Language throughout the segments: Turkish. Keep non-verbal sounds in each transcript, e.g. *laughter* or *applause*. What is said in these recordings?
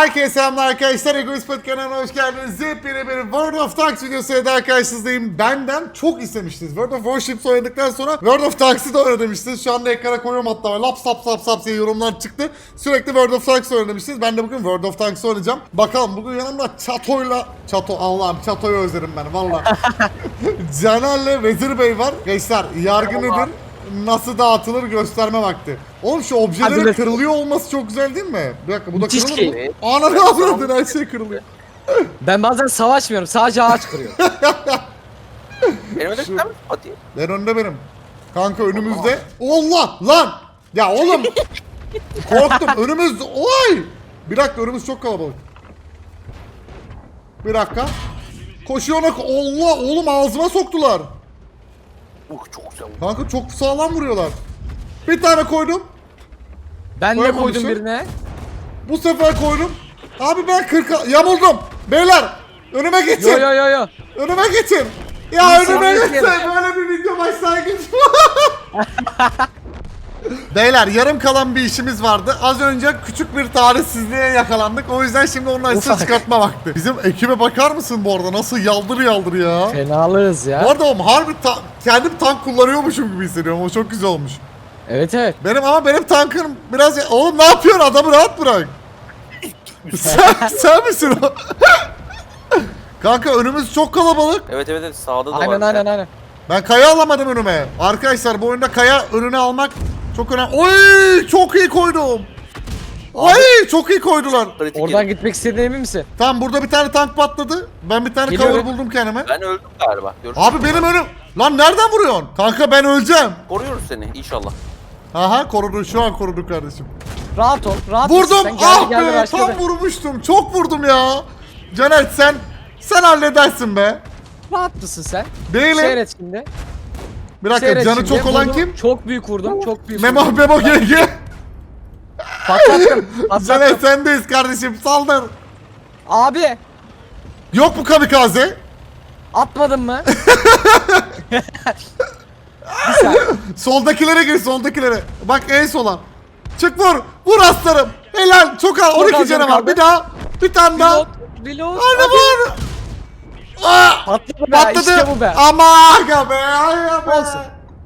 Herkese selamlar arkadaşlar. Egoist Pod kanalına hoş geldiniz. Yepyeni bir World of Tanks videosuyla daha karşınızdayım. Benden çok istemiştiniz. World of Warships oynadıktan sonra World of Tanks'ı da oyna demiştiniz. Şu anda ekrana koyuyorum hatta. Lap sap sap sap diye yorumlar çıktı. Sürekli World of Tanks oyna demiştiniz. Ben de bugün World of Tanks oynayacağım. Bakalım bugün yanımda Çato'yla... Çato Allah'ım Çato'yu özledim ben valla. *laughs* Caner'le Vezir Bey var. Gençler yargı nedir? Nasıl dağıtılır gösterme vakti. Oğlum şu objelerin be. kırılıyor olması çok güzel değil mi? Bir dakika bu da Müthiş kırılır mı? ki. Ananı avradın her şey kırılıyor. *laughs* Ben bazen savaşmıyorum. Sadece ağaç kırıyorum. *laughs* Benim öyle mi? Hadi. Ben önde benim. Kanka önümüzde. Allah lan! Ya oğlum! Korktum *laughs* önümüzde. Oy! Bir dakika önümüz çok kalabalık. Bir dakika. Koşuyor ona. Allah oğlum ağzıma soktular. Uh çok güzel. Kanka çok sağlam vuruyorlar. Bir tane koydum. Ben de Koymamışım. koydum birine. Bu sefer koydum. Abi ben 40 yamuldum. Beyler önüme geçin. Yo yo yo yo. Önüme geçin. Ya İnsan önüme geçin. geçin. Böyle bir video başlangıç. *laughs* Beyler yarım kalan bir işimiz vardı. Az önce küçük bir talihsizliğe yakalandık. O yüzden şimdi onun acısını Ufak. çıkartma vakti. Bizim ekibe bakar mısın bu arada? Nasıl yaldır yaldır ya. Fenalığız Bu ya. arada oğlum harbi ta- kendim tank kullanıyormuşum gibi hissediyorum. O çok güzel olmuş. Evet evet. Benim ama benim tankım biraz... Oğlum ne yapıyorsun? Adamı rahat bırak. *laughs* sen, sen misin o? *laughs* Kanka önümüz çok kalabalık. Evet evet evet sağda da var. Aynen bir aynen tane. aynen. Ben kaya alamadım önüme. Arkadaşlar bu oyunda kaya önüne almak çok önemli. Oy çok iyi koydum. Oy çok iyi koydular. Oradan yedim. gitmek istediğine emin misin? Tamam burada bir tane tank patladı. Ben bir tane Geliyorum. cover buldum kendime. Ben öldüm galiba. Görüşürüz. Abi benim önüm. Lan nereden vuruyorsun? Kanka ben öleceğim. Koruyoruz seni inşallah. Aha korudu şu an korudu kardeşim. Rahat ol. Rahat. Vurdum. Sen ah geldi be tam vurmuştum. Çok vurdum ya. Caner sen sen halledersin be. Rahat mısın sen? Değilim. Seyret şimdi. Bir dakika Seyret canı şimdi. çok olan Vurdum. kim? Çok büyük vurdum. Çok büyük Memo vurdum. Memo GG. Patlattım. Caner *laughs* Patlattım. sendeyiz kardeşim saldır. Abi. Yok mu kamikaze? Atmadın mı? *laughs* bir saniye. Soldakilere gir soldakilere. Bak en sola. Çık vur. Vur aslanım. Helal. Çok az. 12 az canı canı var. kaldı. Bir daha. Bir tane daha. Reload. Hadi. vur. Aa, Patladı be. patladı. İşte bu be. Ama aga be. Aga be. Olsun.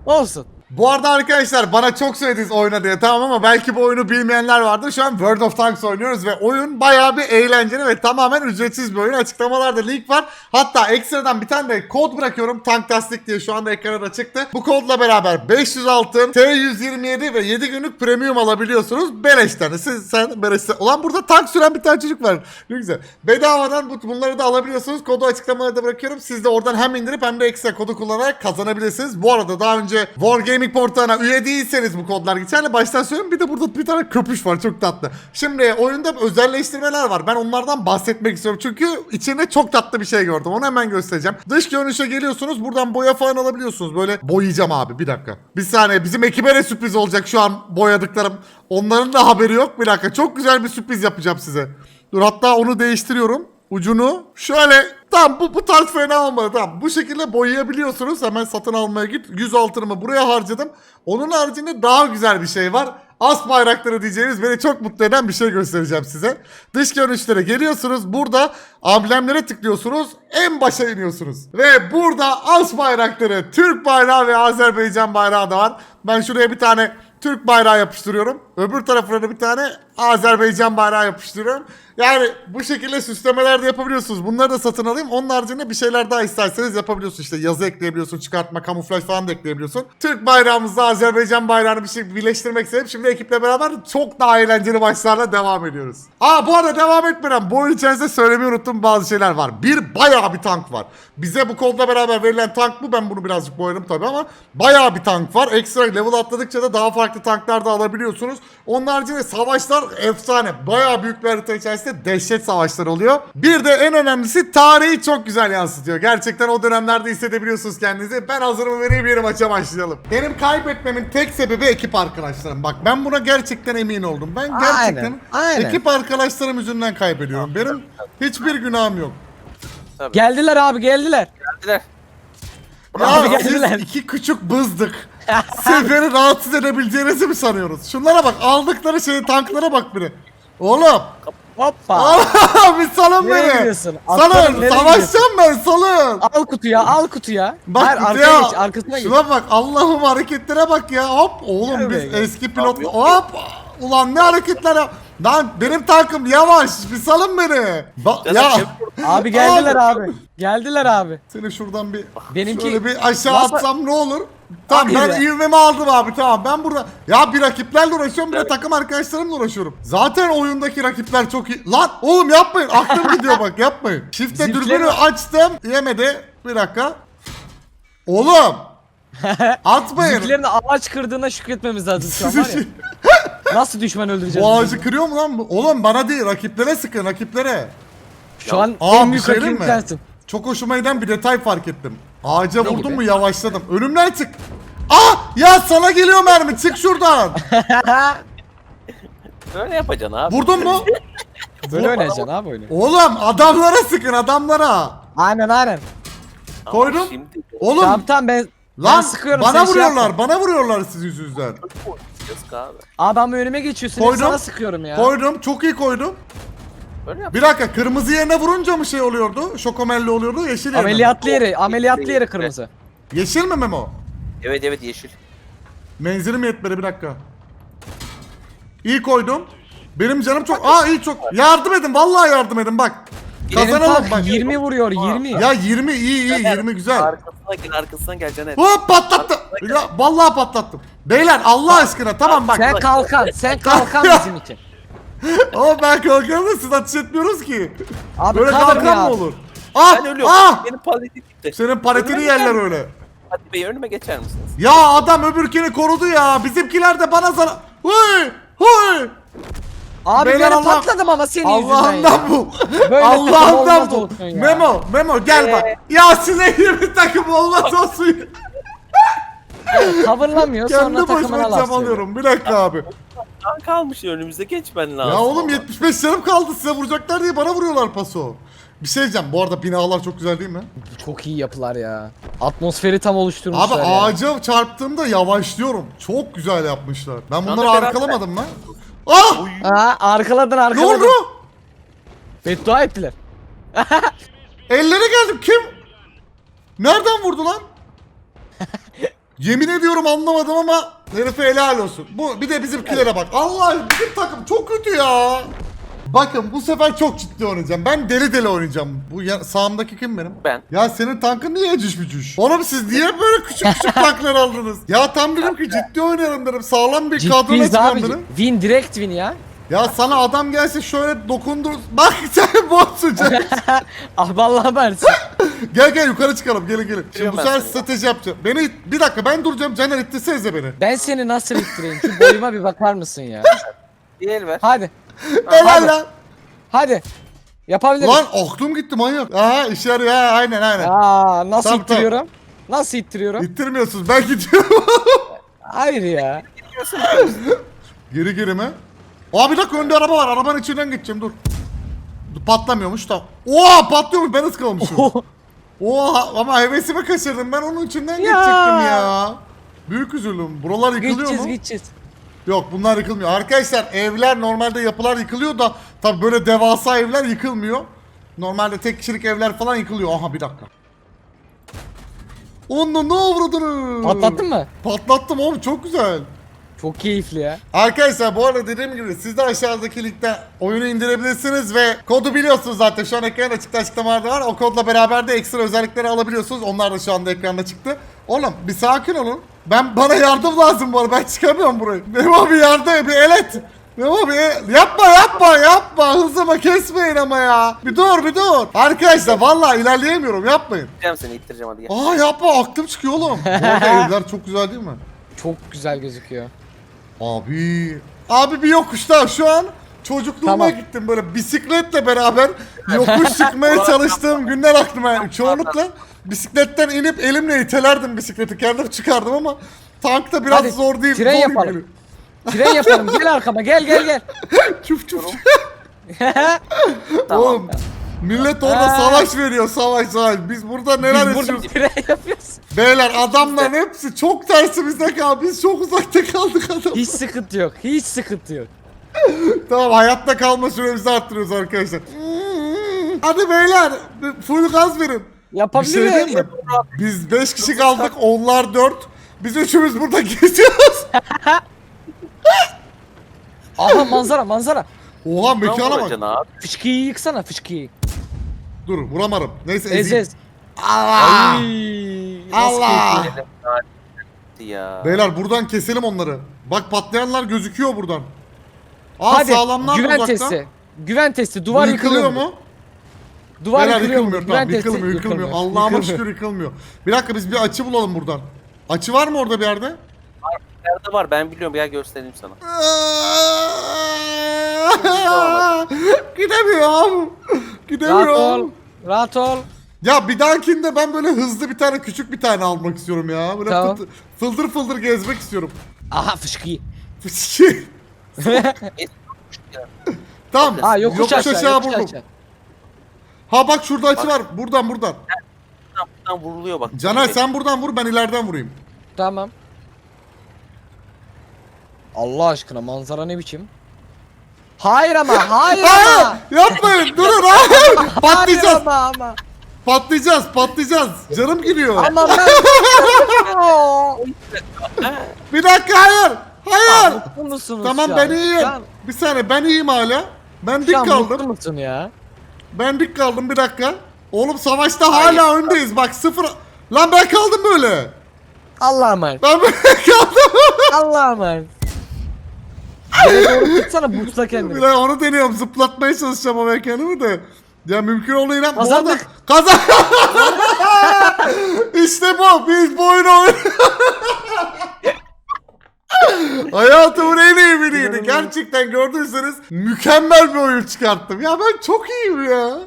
Olsun. Bu arada arkadaşlar bana çok söylediniz oyna diye tamam ama belki bu oyunu bilmeyenler vardır. Şu an World of Tanks oynuyoruz ve oyun bayağı bir eğlenceli ve tamamen ücretsiz bir oyun. Açıklamalarda link var. Hatta ekstradan bir tane de kod bırakıyorum. Tanktastic diye şu anda ekrana çıktı. Bu kodla beraber 500 altın, T127 ve 7 günlük premium alabiliyorsunuz. Beleşten. Siz sen beleşten. Ulan burada tank süren bir tane çocuk var. Ne güzel. Bedavadan bu, bunları da alabiliyorsunuz. Kodu açıklamalarda bırakıyorum. Siz de oradan hem indirip hem de ekstra kodu kullanarak kazanabilirsiniz. Bu arada daha önce Wargaming portalına üye değilseniz bu kodlar geçerli. Baştan söyleyeyim. Bir de burada bir tane köpüş var. Çok tatlı. Şimdi oyunda özelleştirmeler var. Ben onlardan bahsetmek istiyorum. Çünkü içinde çok tatlı bir şey gördüm. Onu hemen göstereceğim. Dış görünüşe geliyorsunuz. Buradan boya falan alabiliyorsunuz. Böyle boyayacağım abi. Bir dakika. Bir saniye. Bizim ekibe de sürpriz olacak şu an boyadıklarım. Onların da haberi yok. Bir dakika. Çok güzel bir sürpriz yapacağım size. Dur hatta onu değiştiriyorum. Ucunu şöyle tam bu, bu tarz fena olmadı tamam. Bu şekilde boyayabiliyorsunuz. Hemen satın almaya git. 100 altınımı buraya harcadım. Onun haricinde daha güzel bir şey var. As bayrakları diyeceğiniz beni çok mutlu eden bir şey göstereceğim size. Dış görünüşlere geliyorsunuz. Burada amblemlere tıklıyorsunuz. En başa iniyorsunuz. Ve burada as bayrakları, Türk bayrağı ve Azerbaycan bayrağı da var. Ben şuraya bir tane Türk bayrağı yapıştırıyorum. Öbür tarafına da bir tane Azerbaycan bayrağı yapıştırıyorum. Yani bu şekilde süslemeler de yapabiliyorsunuz. Bunları da satın alayım. Onun haricinde bir şeyler daha isterseniz yapabiliyorsun. İşte yazı ekleyebiliyorsun, çıkartma, kamuflaj falan da ekleyebiliyorsun. Türk bayrağımızla Azerbaycan bayrağını bir şey birleştirmek istedim. Şimdi ekiple beraber çok daha eğlenceli maçlarla devam ediyoruz. Aa bu arada devam etmeden bu oyun içerisinde söylemeyi unuttuğum bazı şeyler var. Bir bayağı bir tank var. Bize bu kodla beraber verilen tank bu. Ben bunu birazcık boyadım tabii ama bayağı bir tank var. Ekstra level atladıkça da daha farklı tanklar da alabiliyorsunuz. Onun haricinde savaşlar efsane. Bayağı büyük bir harita içerisinde dehşet savaşlar oluyor. Bir de en önemlisi tarihi çok güzel yansıtıyor. Gerçekten o dönemlerde hissedebiliyorsunuz kendinizi. Ben hazırımı vereyim yeni maça başlayalım. Benim kaybetmemin tek sebebi ekip arkadaşlarım. Bak ben buna gerçekten emin oldum. Ben gerçekten Aynen, aynen. ekip arkadaşlarım yüzünden kaybediyorum. Benim hiçbir günahım yok. Geldiler abi geldiler. Geldiler. Ya Abi siz geldiler. iki küçük bızdık. Seferi rahatsız edebileceğinizi mi sanıyoruz? Şunlara bak aldıkları şey tanklara bak biri. Oğlum Hoppa. Abi *laughs* salın Nereye beni. gidiyorsun? Aslanım, Salın. nereye Savaşacağım ben salın. Al kutuya al kutuya. Bak Hayır, arkaya geç arkasına geç. Şuna bak Allah'ım hareketlere bak ya. Hop oğlum Gel biz gel. eski pilot. Hop. Ulan ne hareketler yap. Lan benim tankım yavaş. Bir salın beni. Ba- ya. Abi geldiler abi. Geldiler abi. seni şuradan bir Benimki- şöyle bir aşağı Nasıl- atsam ne olur? Tamam Hayır ben be. ivmemi aldım abi tamam ben burada ya bir rakiplerle uğraşıyorum bir de takım arkadaşlarımla uğraşıyorum. Zaten oyundaki rakipler çok iyi. Lan oğlum yapmayın aklım gidiyor bak yapmayın. Zipleri dürbünü açtım yemedi bir dakika. Oğlum *laughs* atmayın. Bizimkilerin ağaç kırdığına şükretmemiz lazım şu an var ya. *laughs* Nasıl düşman öldüreceğiz? Bu ağacı kırıyor mu lan bu? Oğlum bana değil rakiplere sıkın rakiplere. Şu an Aa, en bir büyük şey rakibim mi? sensin. Çok hoşuma giden bir detay fark ettim. Ağaca Ne vurdum gibi? mu yavaşladım. Önümden çık. Ah ya sana geliyor mermi çık şuradan. *laughs* Böyle yapacaksın abi. Vurdun mu? *laughs* Böyle oynayacaksın abi oyunu. Oğlum adamlara sıkın adamlara. Aynen aynen. Ama koydum. Şimdi Oğlum Tamam tamam ben, ben lan sıkıyorum bana sen şey vuruyorlar yapma. bana vuruyorlar siz yüzünüzden. Yazık abi. Abi ama önüme geçiyorsun hep Koydum. sana sıkıyorum ya. Koydum çok iyi koydum. Böyle yap. Bir dakika kırmızı yerine vurunca mı şey oluyordu? Şokomelli oluyordu yeşil yerine. mi? Ameliyatlı yeri, ameliyatlı yeri kırmızı. Yeşil mi Memo? Evet evet yeşil. Menzilim yetmedi bir dakika. İyi koydum. Benim canım çok... Aa iyi çok... Yardım edin vallahi yardım edin bak. Kazanalım bak. 20 vuruyor 20. Ya 20 iyi iyi 20 güzel. Arkasına gel arkasına gel Caner. Hop patlattı. Ya vallahi patlattım. Beyler Allah aşkına tamam bak. Sen kalkan, sen kalkan bizim için. *laughs* Ama ben kalkarım da siz ateş etmiyoruz ki. Abi Böyle kalkan mı olur? Ah! Ben ölüyorum. Ah! Benim paletim gitti. Senin paletini Önüme yerler öyle. Hadi bey önüme geçer misiniz? Ya adam öbürkini korudu ya. Bizimkiler de bana zarar... Huy! Huy! Abi Beyler ben Allah- patladım ama senin yüzünden Allah'ından bu. Böyle takım Allah'ından olmaz bu. olsun ya. Memo, Memo gel bak. Ee? Ya size bir takım olmaz olsun. Coverlamıyor sonra Kendi takımına başıma laf söylüyor. çabalıyorum. Bir dakika abi. Kan kalmış önümüzde geçmen lazım. Ya oğlum ama. 75 canım kaldı size vuracaklar diye bana vuruyorlar paso. Bir şey diyeceğim. Bu arada binalar çok güzel değil mi? Çok iyi yapılar ya. Atmosferi tam oluşturmuşlar Abi ya. ağaca çarptığımda yavaşlıyorum. Çok güzel yapmışlar. Ben bunları beraber- arkalamadım mı? Ah! Aa, arkaladın Ne arkaladın. oldu? Beddua ettiler. *laughs* Ellere geldim. Kim? Nereden vurdu lan? *laughs* Yemin ediyorum anlamadım ama herife helal olsun. Bu bir de bizimkilere bak. Allah bizim takım çok kötü ya. Bakın bu sefer çok ciddi oynayacağım. Ben deli deli oynayacağım. Bu ya, sağımdaki kim benim? Ben. Ya senin tankın niye cüş bücüş? Oğlum siz niye böyle küçük küçük tanklar aldınız? Ya tam dedim ki ciddi oynayalım dedim. Sağlam bir kadrona Ciddiyiz abi. dedim. Win direkt win ya. Ya sana adam gelse şöyle dokundur. *laughs* Bak sen canım. *laughs* Ah vallahi versin. *laughs* Gel gel yukarı çıkalım gelin gelin. Şimdi bu ben sefer seni. strateji yapacağım. Beni bir dakika ben duracağım Caner ittirsenize beni. Ben seni nasıl ittireyim? Şu boyuma bir bakar mısın ya? Bir el ver. Hadi. *laughs* Helal lan. Hadi. Yapabiliriz. Lan aklım gitti manyak. Aha işe yarıyor ha aynen aynen. Aa nasıl Tamam, ittiriyorum? Nasıl ittiriyorum? İttirmiyorsunuz ben gidiyorum. *laughs* Hayır ya. geri geri mi? Aa bir dakika önde araba var arabanın içinden geçeceğim dur. Dur, Patlamıyormuş da. Oha patlıyormuş ben ıskalamışım. Oha ama hevesimi kaçırdım ben onun içinden geçecektim ya. Büyük üzüldüm. Buralar yıkılıyor gideceğiz mu? gideceğiz. Yok bunlar yıkılmıyor. Arkadaşlar evler normalde yapılar yıkılıyor da tabi böyle devasa evler yıkılmıyor. Normalde tek kişilik evler falan yıkılıyor. Aha bir dakika. Onu ne avradını? Patlattın mı? Patlattım oğlum çok güzel. Çok keyifli ya. Arkadaşlar bu arada dediğim gibi siz de aşağıdaki linkten oyunu indirebilirsiniz ve kodu biliyorsunuz zaten şu an ekranda açıkta açıklamalarda var. O kodla beraber de ekstra özellikleri alabiliyorsunuz. Onlar da şu anda ekranda çıktı. Oğlum bir sakin olun. Ben bana yardım lazım bu arada. Ben çıkamıyorum burayı. Memo bir yardım bir el et. Memo bir el- yapma yapma yapma hızımı kesmeyin ama ya. Bir dur bir dur. Arkadaşlar vallahi ilerleyemiyorum yapmayın. İttireceğim seni ittireceğim hadi gel. Aa yapma aklım çıkıyor oğlum. Bu arada *laughs* evler çok güzel değil mi? Çok güzel gözüküyor. Abi. Abi bir yokuşta şu an çocukluğuma Tamam. gittim böyle bisikletle beraber yokuş *laughs* çıkmaya çalıştığım günler aklıma yani. Çoğunlukla bisikletten inip elimle itelerdim bisikleti kendim çıkardım ama tankta biraz Hadi, zor değil. tren zor yapalım. geliyor. Tren yapalım. Gel arkama gel gel gel. Çuf çuf. çuf. Tamam. Oğlum millet orada Ha. savaş veriyor savaş savaş. Biz burada neler Biz burada yaşıyoruz. tren yapıyoruz. Beyler adamların hepsi çok tersimizde kaldı. Biz çok uzakta kaldık adam. Hiç sıkıntı yok. Hiç sıkıntı yok. tamam hayatta kalma süremizi arttırıyoruz arkadaşlar. Hadi beyler full gaz verin. Bir şey diyeyim mi? Biz 5 kişi kaldık onlar 4. Biz üçümüz burada *laughs* geziyoruz. *laughs* Aha manzara manzara. Oha mekana bak. abi? Fışkıyı yıksana fışkıyı. Dur vuramadım. Neyse Ez ezeyim. ez. Allah. Ay, nasıl Allah. keyifli. Ya. Beyler buradan keselim onları. Bak patlayanlar gözüküyor buradan. Aa Hadi sağlamlar güven uzakta. testi. Güven testi. Bu Duvar yıkılıyor yıkılıyor mu? Duvar Beyler yıkılıyor yıkılmıyor Güven tamam testi yıkılmıyor yıkılmıyor. Allah'ıma Yıkılmıyor. şükür yıkılmıyor. Bir dakika biz bir açı bulalım buradan. Açı var mı orada bir yerde? Nerede var ben biliyorum gel göstereyim sana. *laughs* Gidemiyorum. Rahat Gidemiyorum. ol. Rahat ol. Ya bir dahakinde ben böyle hızlı bir tane küçük bir tane almak istiyorum ya. Böyle Tamam. fıldır, fıldır fıldır gezmek istiyorum. Aha fışkıyı. *laughs* tamam. Ha yokuş, aşağı, yokuş buldum. aşağı. Ha bak şurada açı var. Buradan buradan. Buradan, buradan vuruluyor bak. Caner sen buradan vur ben ileriden vurayım. Tamam. Allah aşkına manzara ne biçim? Hayır ama *laughs* hayır ama. yapmayın durun hayır. Hayır *laughs* Patlayacağız. ama ama. Patlayacağız patlayacağız. Canım gidiyor. Ama ben... *laughs* Bir dakika hayır. Hayır. Mutlu musunuz Tamam şu ben iyiyim. Şu an, Bir saniye ben iyiyim hala. Ben şu dik an mutlu kaldım. musun ya? Ben dik kaldım bir dakika. Oğlum savaşta hala öndeyiz. Bak sıfır. Lan ben kaldım böyle. Allah'a emanet. Ben böyle *laughs* kaldım. Allah'a emanet. Tutsana bursla kendini. Dakika, onu deniyorum. Zıplatmaya çalışacağım o mekanımı da. Ya mümkün olduğu inan. Kazandık. Kazan. *laughs* işte bu. Biz bu oyunu oynuyoruz. *laughs* *laughs* Hayatımın en iyi biriydi. Gerçekten gördüyseniz mükemmel bir oyun çıkarttım. Ya ben çok iyiyim ya.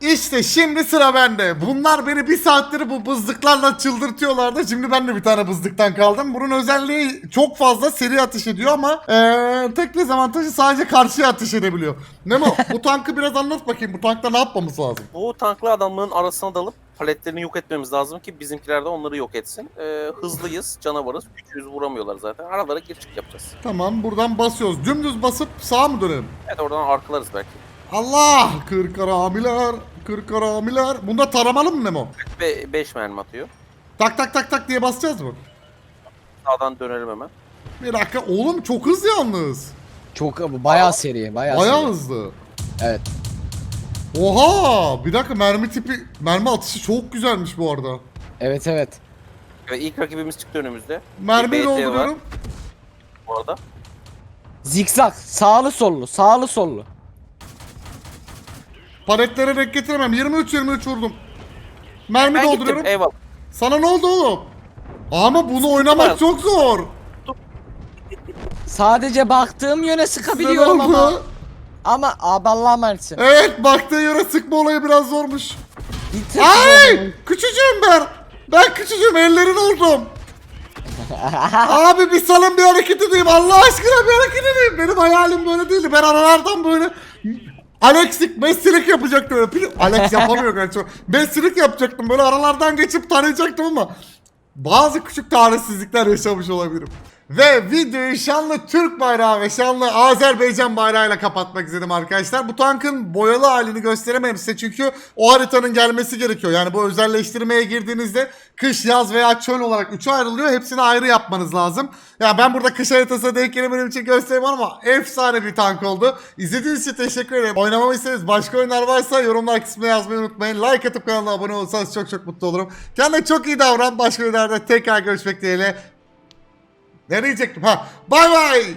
İşte şimdi sıra bende. Bunlar beni bir saattir bu bızdıklarla çıldırtıyorlardı. Şimdi ben de bir tane bızdıktan kaldım. Bunun özelliği çok fazla seri atış ediyor ama eee tek dezavantajı sadece karşıya atış edebiliyor. Memo bu tankı biraz anlat bakayım. Bu tankta ne yapmamız lazım? Bu tanklı adamların arasına dalıp paletlerini yok etmemiz lazım ki bizimkiler de onları yok etsin. Ee, hızlıyız, canavarız, güçlüyüz vuramıyorlar zaten. Aralara gir çık yapacağız. Tamam buradan basıyoruz. Dümdüz basıp sağa mı dönelim? Evet oradan arkalarız belki. Allah! Kır karamiler, kır karamiler. Bunda taramalı mı Memo? Ve 5 mermi atıyor. Tak tak tak tak diye basacağız mı? Sağdan dönelim hemen. Bir dakika oğlum çok hızlı yalnız. Çok bayağı seri, bayağı, Bayağı seri. hızlı. Evet. Oha! Bir dakika mermi tipi, mermi atışı çok güzelmiş bu arada. Evet evet. Ve ilk rakibimiz çıktı önümüzde. Mermiyi Bir BT var dolduruyorum. Bu arada. Zikzak, sağlı sollu, sağlı sollu. Paletlere denk getiremem. 23-23 vurdum. Mermi Ben gittim. dolduruyorum. Eyvallah. Sana ne oldu oğlum? Ama bunu oynamak çok zor. Sadece baktığım yöne sıkabiliyorum oldu. ama. Ama emanetsin. Evet baktığı yere sıkma olayı biraz zormuş. Bitir- Ay! Küçücüğüm ben. Ben küçücüğüm ellerin oldum. *laughs* Abi bir salın bir hareket edeyim. Allah aşkına bir hareket edeyim. Benim hayalim böyle değildi. Ben aralardan böyle Alex'lik, Messi'lik yapacaktım öyle. Alex yapamıyor gerçi. Messi'lik yapacaktım. Böyle aralardan geçip tanıyacaktım ama bazı küçük talihsizlikler yaşamış olabilirim. Ve videoyu şanlı Türk bayrağı ve şanlı Azerbaycan bayrağıyla kapatmak istedim arkadaşlar. Bu tankın boyalı halini gösteremem size çünkü o haritanın gelmesi gerekiyor. Yani bu özelleştirmeye girdiğinizde kış, yaz veya çöl olarak üçe ayrılıyor. Hepsini ayrı yapmanız lazım. Ya ben burada kış haritasına denk gelemediğim için göstereyim ama efsane bir tank oldu. İzlediğiniz için teşekkür ederim. Oynamamı isterseniz başka oyunlar varsa yorumlar kısmına yazmayı unutmayın. Like atıp kanala abone olursanız çok çok mutlu olurum. Kendine çok iyi davran. Başka oyunlarda tekrar görüşmek dileğiyle. Ne diyecektim ha? Bay bay.